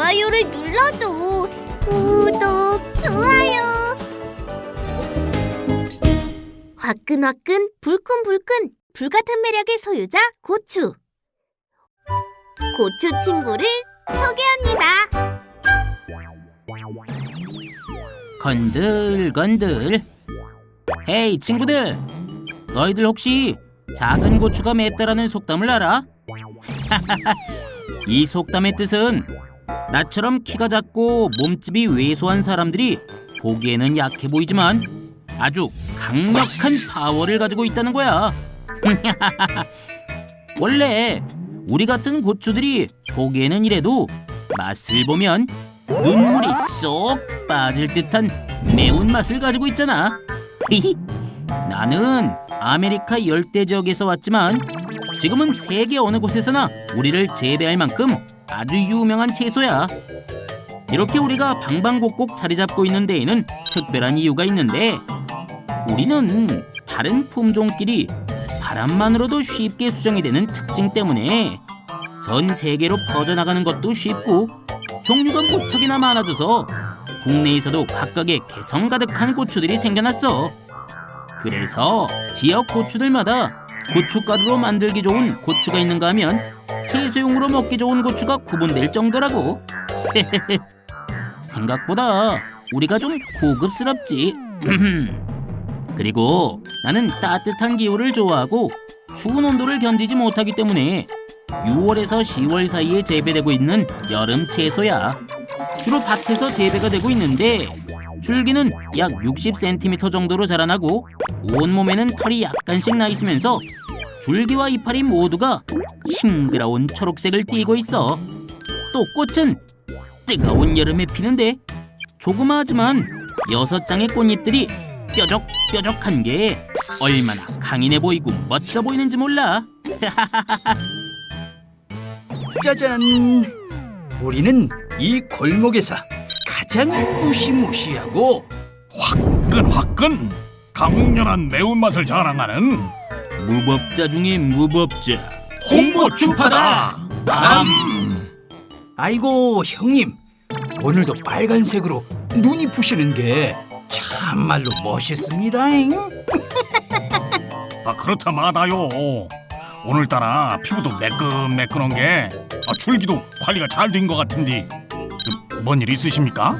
좋아요를 눌러줘. 구독, 좋아요. 화끈화끈, 불끈불끈, 불같은 매력의 소유자 고추. 고추 친구를 소개합니다. 건들 건들 헤이 친구들 너희들 혹시 작은 고추가 맵다라는 속담을 알아? 이 속담의 뜻은 나처럼 키가 작고 몸집이 왜소한 사람들이 보기에는 약해 보이지만 아주 강력한 파워를 가지고 있다는 거야 원래 우리 같은 고추들이 보기에는 이래도 맛을 보면 눈물이 쏙 빠질 듯한 매운 맛을 가지고 있잖아. 나는 아메리카 열대 지역에서 왔지만 지금은 세계 어느 곳에서나 우리를 재배할 만큼 아주 유명한 채소야. 이렇게 우리가 방방곡곡 자리 잡고 있는 데에는 특별한 이유가 있는데 우리는 다른 품종끼리 바람만으로도 쉽게 수정이 되는 특징 때문에 전 세계로 퍼져나가는 것도 쉽고 종류가 무척이나 많아져서 국내에서도 각각의 개성 가득한 고추들이 생겨났어. 그래서 지역 고추들마다 고춧가루로 만들기 좋은 고추가 있는가 하면 채소용으로 먹기 좋은 고추가 구분될 정도라고. 생각보다 우리가 좀 고급스럽지. 그리고 나는 따뜻한 기후를 좋아하고 추운 온도를 견디지 못하기 때문에 6월에서 10월 사이에 재배되고 있는 여름 채소야. 주로 밭에서 재배가 되고 있는데 줄기는 약 60cm 정도로 자라나고 온몸에는 털이 약간씩 나 있으면서 줄기와 이파리 모두가 싱그러운 초록색을 띠고 있어. 또 꽃은 뜨거운 여름에 피는데 조그마하지만 여섯 장의 꽃잎들이 뾰족뾰족한 게 얼마나 강인해 보이고 멋져 보이는지 몰라. 짜잔! 우리는 이 골목에서 가장 무시무시하고 화끈화끈 강렬한 매운맛을 자랑하는 무법자 중에 무법자. 홍고추파다 남 아이고 형님 오늘도 빨간색으로 눈이 부시는 게 참말로 멋있습니다잉. 아 그렇다 마다요 오늘따라 피부도 매끈매끈한 게 아, 줄기도 관리가 잘 된 것 같은데 뭔일 있으십니까?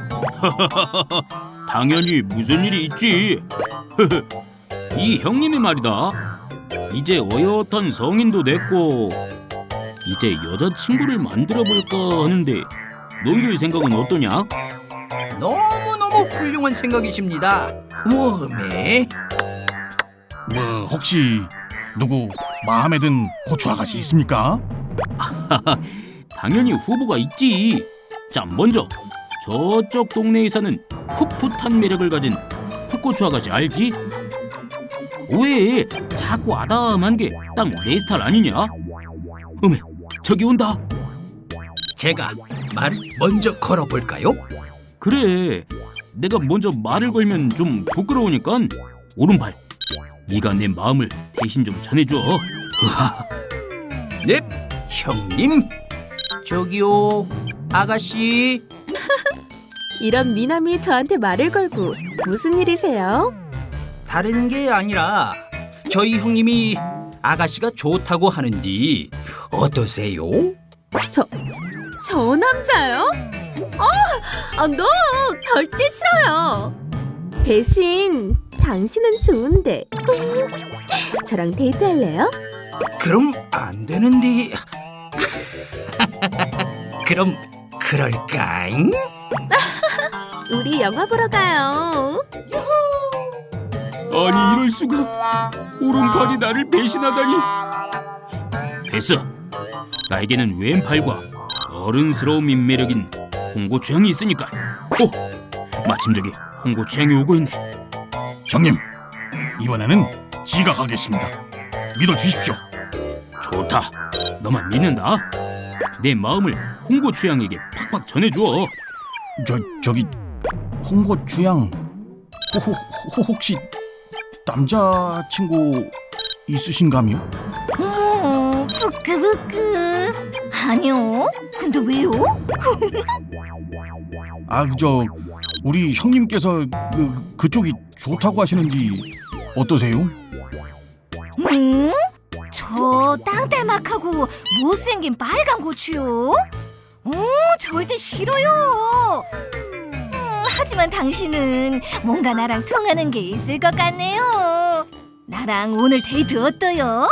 당연히 무슨 일이 있지. 이 형님이 말이다. 이제 어엿한 성인도 됐고 이제 여자친구를 만들어 볼까 하는데 너희들 생각은 어떠냐? 너무너무 훌륭한 생각이십니다. 웜에 뭐 혹시 누구 마음에 든 고추 아가씨 있습니까? 당연히 후보가 있지. 자, 먼저 저쪽 동네에 사는 풋풋한 매력을 가진 풋고추 아가씨 알지? 왜 자꾸 아담한 게 딱 내 스타일 아니냐? 어메, 저기 온다. 제가 말 먼저 걸어볼까요? 그래, 내가 먼저 말을 걸면 좀 부끄러우니까 오른발. 네가 내 마음을 대신 좀 전해줘. 으하, 넵, 형님. 저기요, 아가씨. 이런 미남이 저한테 말을 걸고 무슨 일이세요? 다른 게 아니라 저희 형님이 아가씨가 좋다고 하는디 어떠세요? 저, 저 남자요? 아, 아, 너 절대 싫어요. 대신 당신은 좋은데 저랑 데이트할래요? 그럼 안 되는디. 그럼 그럴까잉? 우리 영화 보러 가요. 아니 이럴 수가. 오른팔이 나를 배신하다니. 됐어. 나에게는 왼팔과 어른스러움 인매력인 홍고추향이 있으니까. 오, 마침 저기 홍고추향이 오고 있네. 형님 이번에는 지가 가겠습니다 믿어주십시오 좋다. 너만 믿는다. 내 마음을 홍고추향에게 팍팍 전해줘. 저 저기 홍고추향 호, 호, 호, 혹시 남자친구 있으신가요? 음, 부끄부끄. 아니요, 근데 왜요? 아, 그저 우리 형님께서 그, 그쪽이 좋다고 하시는데 어떠세요? 음? 저 땅대막하고 못생긴 빨간 고추요? 오, 절대 싫어요. 음, 하지만 당신은 뭔가 나랑 통하는 게 있을 것 같네요. 나랑 오늘 데이트 어때요?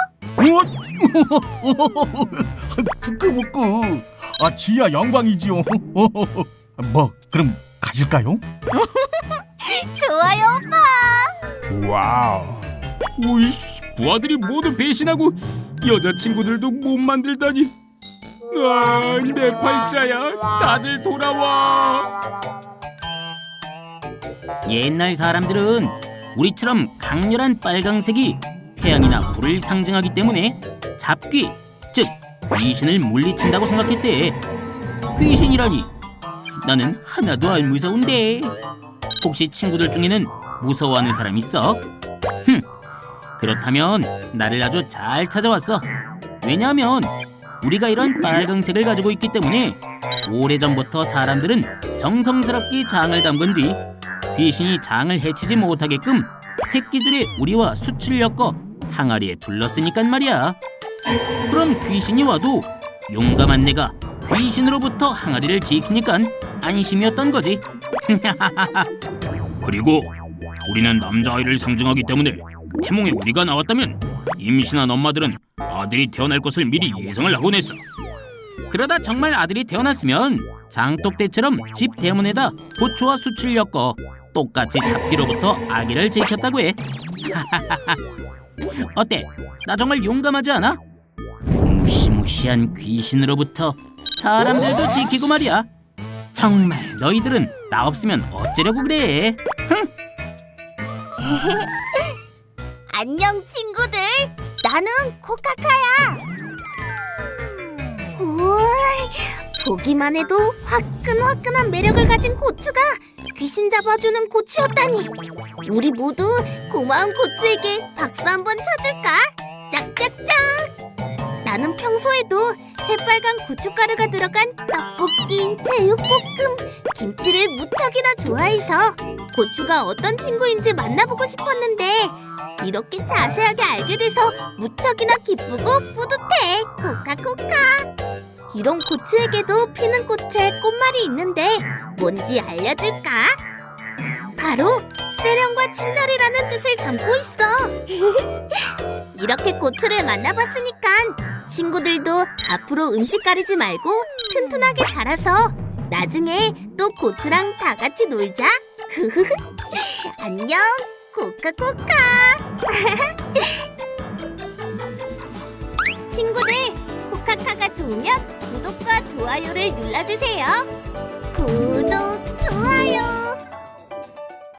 부끄부끄. 아, 지야 영광이지요. 뭐 그럼 가실까요? 좋아요, 오빠. 와우. 우이씨, 부하들이 모두 배신하고 여자친구들도 못 만들다니. 아, 내 팔자야. 다들 돌아와. 옛날 사람들은 우리처럼 강렬한 빨강색이 태양이나 불을 상징하기 때문에 잡귀, 즉 귀신을 물리친다고 생각했대. 귀신이라니. 나는 하나도 안 무서운데. 혹시 친구들 중에는 무서워하는 사람 있어? 흠. 그렇다면 나를 아주 잘 찾아왔어. 왜냐하면 우리가 이런 빨강색을 가지고 있기 때문에 오래전부터 사람들은 정성스럽게 장을 담근 뒤 귀신이 장을 해치지 못하게끔 새끼들의 우리와 수출 엮어 항아리에 둘렀으니깐 말이야. 그럼 귀신이 와도 용감한 내가 귀신으로부터 항아리를 지키니깐 안심이었던 거지. 그리고 우리는 남자아이를 상징하기 때문에 태몽에 우리가 나왔다면 임신한 엄마들은 아들이 태어날 것을 미리 예상을 하곤 했어. 그러다 정말 아들이 태어났으면 장독대처럼 집 대문에다 고추와 수치를 엮어 똑같이 잡기로부터 아기를 지켰다고 해. 어때? 나 정말 용감하지 않아? 무시무시한 귀신으로부터 사람들도 지키고 말이야. 정말 너희들은 나 없으면 어쩌려고 그래? 안녕 친구들. 나는 코카카야. 우와, 보기만 해도 화끈화끈한 매력을 가진 고추가 귀신 잡아주는 고추였다니. 우리 모두 고마운 고추에게 박수 한번 쳐줄까? 짝짝짝. 나는 평소에도 새빨간 고춧가루가 들어간 떡볶이, 제육볶음, 김치를 무척이나 좋아해서 고추가 어떤 친구인지 만나보고 싶었는데 이렇게 자세하게 알게 돼서 무척이나 기쁘고 뿌듯해 코카코카 이런 고추에게도 피는 꽃에 꽃말이 있는데 뭔지 알려줄까? 바로 세련과 친절이라는 뜻을 담고 있어. 이렇게 고추를 만나봤으니까 친구들도 앞으로 음식 가리지 말고 튼튼하게 자라서 나중에 또 고추랑 다 같이 놀자. 안녕 코카코카. 친구들 코카카가 좋으면 구독과 좋아요를 눌러주세요. 구독